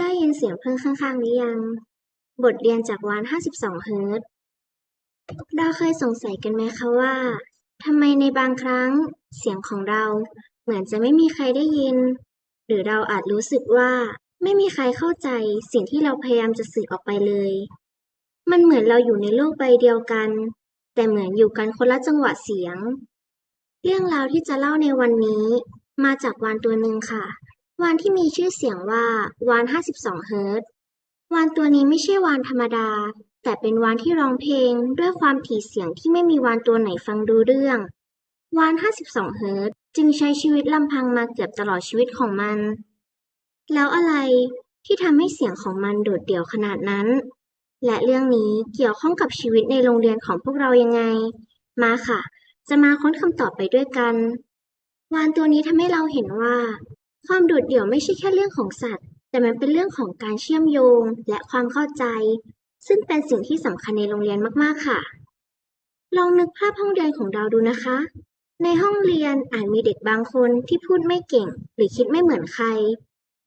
ได้ยินเสียงเพื่อนข้างๆหรือยัง บทเรียนจากวาน 52 เฮิรต์เราเคยสงสัยกันไหมคะว่าทำไมในบางครั้งเสียงของเราเหมือนจะไม่มีใครได้ยิน หรือเราอาจรู้สึกว่าไม่มีใครเข้าใจสิ่งที่เราพยายามจะสื่อออกไปเลย มันเหมือนเราอยู่ในโลกใบเดียวกัน แต่เหมือนอยู่กันคนละจังหวะเสียง เรื่องราวที่จะเล่าในวันนี้มาจากวานตัวหนึ่งค่ะ วานที่มีชื่อเสียงว่าวาน 52 เฮิรต์วานตัวนี้ไม่ใช่วานธรรมดา แต่เป็นวานที่ร้องเพลงด้วยความถี่เสียงที่ไม่มีวานตัวไหนฟังรู้เรื่อง วาน 52 เฮิรต์จึงใช้ชีวิตลำพังมาเกือบตลอดชีวิตของมัน แล้วอะไรที่ทำให้เสียงของมันโดดเดี่ยวขนาดนั้น และเรื่องนี้เกี่ยวข้องกับชีวิตในโรงเรียนของพวกเรายังไง มาค่ะ จะมาค้นคำตอบไปด้วยกัน วานตัวนี้ทำให้เราเห็นว่า ความโดดเดี่ยวไม่ใช่แค่เรื่องของสัตว์ แต่มันเป็นเรื่องของการเชื่อมโยงและความเข้าใจ ซึ่งเป็นสิ่งที่สำคัญในโรงเรียนมากๆค่ะ ลองนึกภาพห้องเรียนของเราดูนะคะ ในห้องเรียนอาจมีเด็กบางคนที่พูดไม่เก่ง หรือคิดไม่เหมือนใคร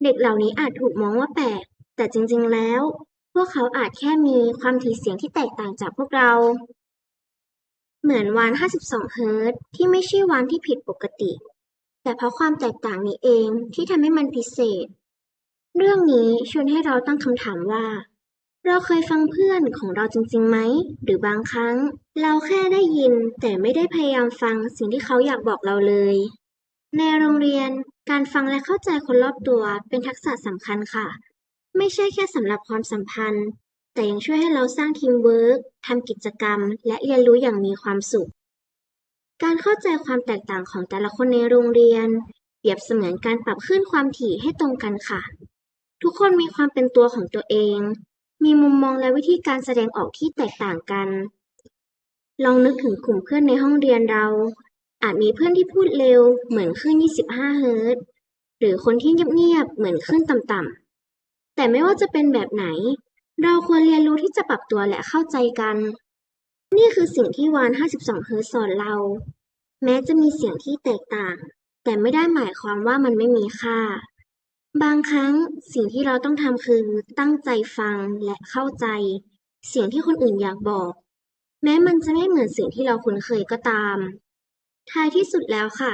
เด็กเหล่านี้อาจถูกมองว่าแปลก แต่จริงๆแล้ว พวกเขาอาจแค่มีความถี่เสียงที่แตกต่างจากพวกเรา เหมือนวาน 52 เฮิร์ตซ์ที่ไม่ใช่วานที่ผิดปกติ แต่เพราะความแตกต่างนี้เองที่ทำให้มันพิเศษ เรื่องนี้ชวนให้เราตั้งคำถามว่า เราเคยฟังเพื่อนของเราจริงๆไหม หรือบางครั้ง เราแค่ได้ยินแต่ไม่ได้พยายามฟังสิ่งที่เขาอยากบอกเราเลย ในโรงเรียนการฟังและเข้าใจคนรอบตัวเป็นทักษะสำคัญค่ะ ไม่ใช่แค่สำหรับความสัมพันธ์ แต่ยังช่วยให้เราสร้างทีมเวิร์กทำกิจกรรม และเรียนรู้อย่างมีความสุข การเข้าใจความแตกต่างของแต่ละคนในโรงเรียน เปรียบเสมือนการปรับคลื่นความถี่ให้ตรงกันค่ะ ทุกคนมีความเป็นตัวของตัวเอง มีมุมมองและวิธีการแสดงออกที่แตกต่างกัน ลองนึกถึงกลุ่มเพื่อนในห้องเรียนเรา อาจมีเพื่อนที่พูดเร็ว เหมือนคลื่น 25 เฮิรตซ์หรือคนที่เงียบๆเหมือนคลื่นต่ำๆแต่ไม่ว่าจะเป็นแบบไหน เราควรเรียนรู้ที่จะปรับตัวและเข้าใจกันนี่คือสิ่งที่วาน 52 เฮิรตสอนเรา แม้จะมีเสียงที่แตกต่าง แต่ไม่ได้หมายความว่ามันไม่มีค่า บางครั้งสิ่งที่เราต้องทำคือตั้งใจฟังและเข้าใจ เสียงที่คนอื่นอยากบอก แม้มันจะไม่เหมือนเสิ่งที่เราคุ้นเคยก็ตาม ท้ายที่สุดแล้วค่ะ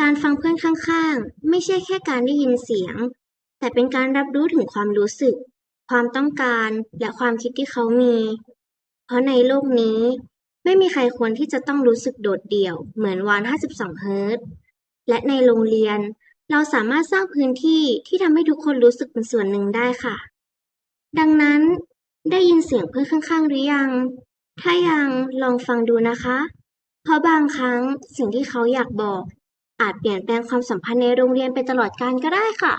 การฟังเพื่อนข้างๆ ไม่ใช่แค่การได้ยินเสียง แต่เป็นการรับรู้ถึงความรู้สึก ความต้องการและความคิดที่เขามี เพราะในโลกนี้ ไม่มีใครควรที่จะต้องรู้สึกโดดเดี่ยว เหมือนวาน 52 เฮิรตและในโรงเรียน เราสามารถสร้างพื้นที่ที่ทำให้ทุกคนรู้สึกเป็นส่วนหนึ่งได้ค่ะ ดังนั้นได้ยินเสียงเพื่อนข้างๆหรือยัง ถ้ายังลองฟังดูนะคะ เพราะบางครั้งสิ่งที่เขาอยากบอก อาจเปลี่ยนแปลงความสัมพันธ์ในโรงเรียนไปตลอดกาลก็ได้ค่ะ